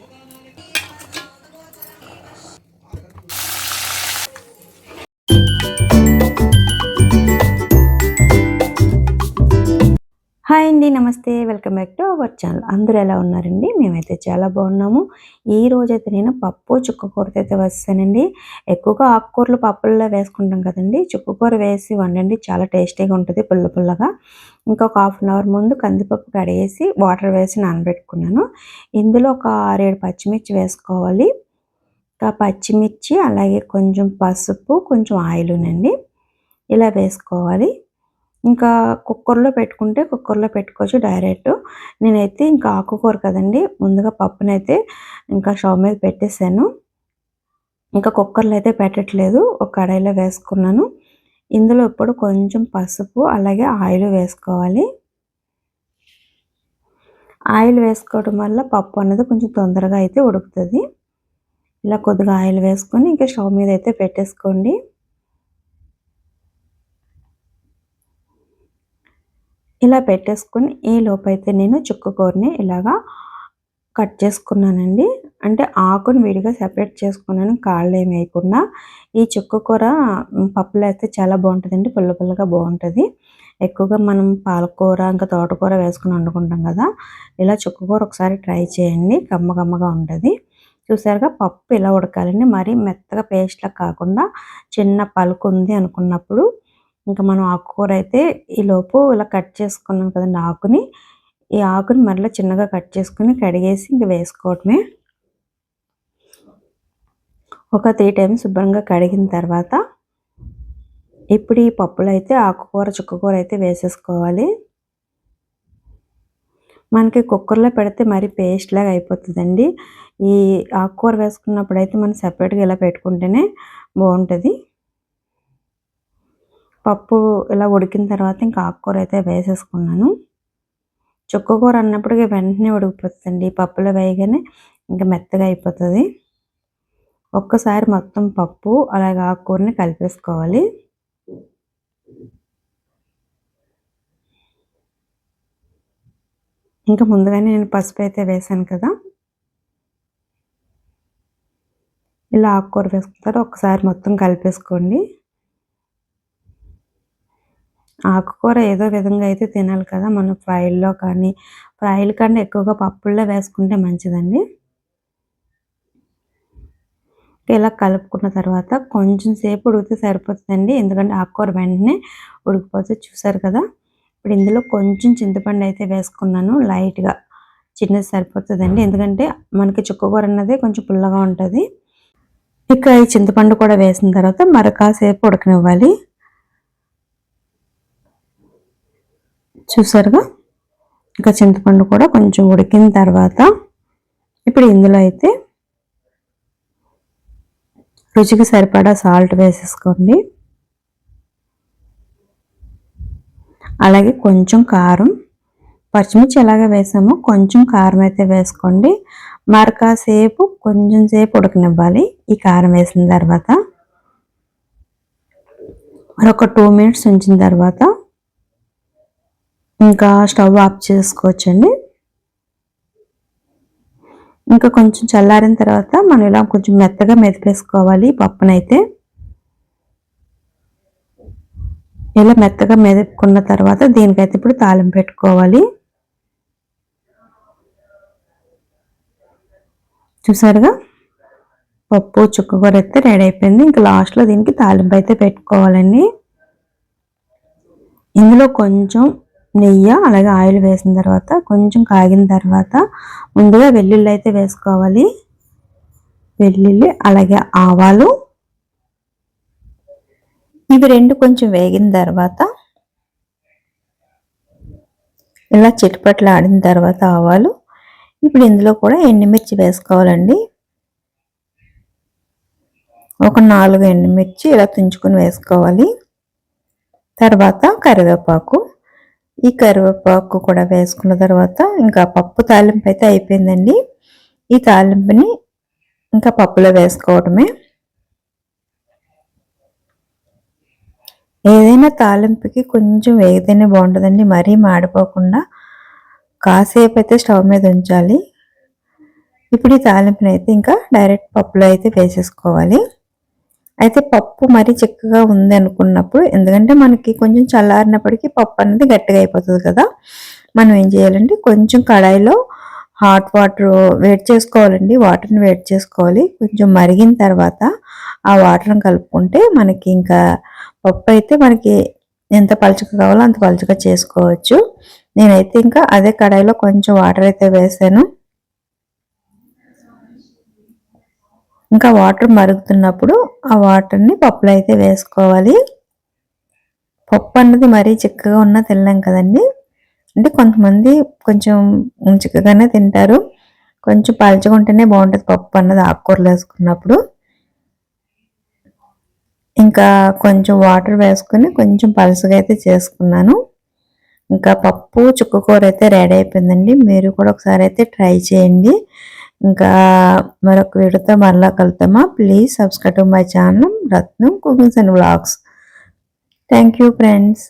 Okay. Hi అండి నమస్తే. Welcome back to our channel. అందరూ ఎలా ఉన్నారండి? మేమైతే చాలా బాగున్నాము. ఈ రోజైతే నేను పప్పు చుక్కకూరతో అయితే వస్తానండి. ఎక్కువగా ఆకుకూరలు పప్పుల్లో వేసుకుంటాం కదండి. చుక్కకూర వేసి వండండి. చాలా టేస్టీగా ఉంటుంది పుల్ల పుల్లగా. ఇంకొక హాఫ్ అన్ అవర్ ముందు కందిపప్పు కడిగేసి వాటర్ వేసి నానబెట్టుకున్నాను. ఇందులో ఒక ఆరేడు పచ్చిమిర్చి వేసుకోవాలి. ఇంకా పచ్చిమిర్చి అలాగే కొంచెం పసుపు కొంచెం ఆయిల్ ఉనండి ఇలా వేసుకోవాలి. ఇంకా కుక్కర్లో పెట్టుకుంటే కుక్కర్లో పెట్టుకోవచ్చు డైరెక్ట్. నేనైతే ఇంకా ఆకుకూర కదండి ముందుగా పప్పునైతే ఇంకా స్టవ్ మీద పెట్టేశాను. ఇంకా కుక్కర్లో అయితే పెట్టట్లేదు ఒక కడాయిలో వేసుకున్నాను. ఇందులో ఇప్పుడు కొంచెం పసుపు అలాగే ఆయిల్ వేసుకోవాలి. ఆయిల్ వేసుకోవడం వల్ల పప్పు అనేది కొంచెం తొందరగా అయితే ఉడుకుతుంది. ఇలా కొద్దిగా ఆయిల్ వేసుకొని ఇంకా స్టవ్ మీద అయితే పెట్టేసుకోండి. ఇలా పెట్టేసుకుని ఈ లోపైతే నేను చుక్కకూరని ఇలాగా కట్ చేసుకున్నానండి. అంటే ఆకుని విడిగా సెపరేట్ చేసుకున్నాను కాళ్ళు ఏమి వేయకుండా. ఈ చుక్కకూర పప్పులో అయితే చాలా బాగుంటుందండి పుల్ల పుల్లగా బాగుంటుంది. ఎక్కువగా మనం పాలకూర ఇంకా తోటకూర వేసుకుని వండుకుంటాం కదా ఇలా చుక్కకూర ఒకసారి ట్రై చేయండి కమ్మ కమ్మగా ఉంటుంది. చూసారుగా పప్పు ఇలా ఉడకాలండి. మరీ మెత్తగా పేస్ట్లా కాకుండా చిన్న పలుకు ఉంది అనుకున్నప్పుడు ఇంకా మనం ఆకుకూర అయితే ఈలోపు ఇలా కట్ చేసుకున్నాం కదండి ఆకుని. ఈ ఆకుని మరలా చిన్నగా కట్ చేసుకుని కడిగేసి ఇంక వేసుకోవటమే. ఒక త్రీ టైమ్స్ శుభ్రంగా కడిగిన తర్వాత ఇప్పుడు ఈ పప్పులు అయితే ఆకుకూర చుక్కకూర అయితే వేసేసుకోవాలి. మనకి కుక్కర్లో పెడితే మరి పేస్ట్ లాగా అయిపోతుందండి. ఈ ఆకుకూర వేసుకున్నప్పుడు అయితే మనం సపరేట్గా ఇలా పెట్టుకుంటేనే బాగుంటుంది. పప్పు ఇలా ఉడికిన తర్వాత ఇంకా ఆకుకూర అయితే వేసేసుకున్నాను. చుక్కకూర అన్నప్పటికీ వెంటనే ఉడికిపోతుందండి. పప్పులో వేయగానే ఇంకా మెత్తగా అయిపోతుంది. ఒక్కసారి మొత్తం పప్పు అలాగే ఆకుకూరని కలిపేసుకోవాలి. ఇంకా ముందుగానే నేను పసుపు అయితే వేసాను కదా. ఇలా ఆకుకూర వేసుకుంటారు ఒకసారి మొత్తం కలిపేసుకోండి. ఆకుకూర ఏదో విధంగా అయితే తినాలి కదా. మనం ఫ్రైల్లో కానీ ఫ్రైలు కన్నా ఎక్కువగా పప్పుల్లో వేసుకుంటే మంచిదండి. ఇలా కలుపుకున్న తర్వాత కొంచెం సేపు ఉడికితే సరిపోతుందండి. ఎందుకంటే ఆకుకూర వెంటనే ఉడికిపోతే చూసారు కదా. ఇప్పుడు ఇందులో కొంచెం చింతపండు అయితే వేసుకున్నాను. లైట్గా చిన్నది సరిపోతుందండి. ఎందుకంటే మనకి చుక్కకూర అన్నది కొంచెం పుల్లగా ఉంటుంది. ఇక ఈ చింతపండు కూడా వేసిన తర్వాత మరొకసేపు ఉడకనివ్వాలి. చూసారుగా? ఇంకా చింతపండు కూడా కొంచెం ఉడికిన తర్వాత ఇప్పుడు ఇందులో అయితే రుచికి సరిపడా సాల్ట్ వేసేసుకోండి. అలాగే కొంచెం కారం పచ్చిమిర్చి ఎలాగ వేసామో కొంచెం కారం అయితే వేసుకోండి. మరకాసేపు కొంచెం సేపు ఉడకనివ్వాలి ఈ కారం వేసిన తర్వాత. మరొక టూ మినిట్స్ ఉంచిన తర్వాత ఇంకా స్టవ్ ఆఫ్ చేసుకోవచ్చండి. ఇంకా కొంచెం చల్లారిన తర్వాత మనం ఇలా కొంచెం మెత్తగా మెదిపేసుకోవాలి పప్పునైతే. ఇలా మెత్తగా మెదుపుకున్న తర్వాత దీనికైతే ఇప్పుడు తాలింపు పెట్టుకోవాలి. చూసారుగా? పప్పు చుక్కకూర అయితే రెడీ అయిపోయింది. ఇంకా లాస్ట్లో దీనికి తాలింపు అయితే పెట్టుకోవాలండి. ఇందులో కొంచెం నెయ్యి అలాగే ఆయిల్ వేసిన తర్వాత కొంచెం కాగిన తర్వాత ముందుగా వెల్లుల్లి అయితే వేసుకోవాలి. వెల్లుల్లి అలాగే ఆవాలు. ఇవి రెండు కొంచెం వేగిన తర్వాత ఇలా చిటిపట్లు ఆడిన తర్వాత ఆవాలు. ఇప్పుడు ఇందులో కూడా ఎండుమిర్చి వేసుకోవాలండి. ఒక నాలుగు ఎండుమిర్చి ఇలా తుంచుకొని వేసుకోవాలి. తర్వాత కరివేపాకు. ఈ కరివేపాకు కూడా వేసుకున్న తర్వాత ఇంకా పప్పు తాలింపు అయితే అయిపోయిందండి. ఈ తాలింపుని ఇంకా పప్పులో వేసుకోవడమే. ఏదైనా తాలింపుకి కొంచెం వేగితేనే బాగుంటుందండి. మరీ మాడిపోకుండా కాసేపు అయితే స్టవ్ మీద ఉంచాలి. ఇప్పుడు ఈ తాలింపుని అయితే ఇంకా డైరెక్ట్ పప్పులో అయితే వేసేసుకోవాలి. అయితే పప్పు మరీ చిక్కగా ఉంది అనుకున్నప్పుడు ఎందుకంటే మనకి కొంచెం చల్లారినప్పటికీ పప్పు అనేది గట్టిగా అయిపోతుంది కదా. మనం ఏం చేయాలంటే కొంచెం కడాయిలో హాట్ వాటర్ వేడి చేసుకోవాలండి. వాటర్ని వేడి చేసుకోవాలి. కొంచెం మరిగిన తర్వాత ఆ వాటర్ని కలుపుకుంటే మనకి ఇంకా పప్పు అయితే మనకి ఎంత పలుచగా కావాలో అంత పలుచగా చేసుకోవచ్చు. నేనైతే ఇంకా అదే కడాయిలో కొంచెం వాటర్ అయితే వేసాను. ఇంకా వాటర్ మరుగుతున్నప్పుడు ఆ వాటర్ని పప్పులో అయితే వేసుకోవాలి. పప్పు అన్నది మరీ చిక్కగా ఉన్నా తినలేం కదండి. అంటే కొంతమంది కొంచెం చిక్కగానే తింటారు. కొంచెం పలుచగా ఉంటేనే బాగుంటుంది పప్పు అన్నది ఆకుకూరలు వేసుకున్నప్పుడు. ఇంకా కొంచెం వాటర్ వేసుకుని కొంచెం పలుసుగా అయితే చేసుకున్నాను. ఇంకా పప్పు చుక్కకూర అయితే రెడీ అయిపోయిందండి. మీరు కూడా ఒకసారి అయితే ట్రై చేయండి. ఇంకా మరొక వీడియోతో మరలా కలుద్దామా? Please subscribe to my channel Ratnam cookings and vlogs thank you friends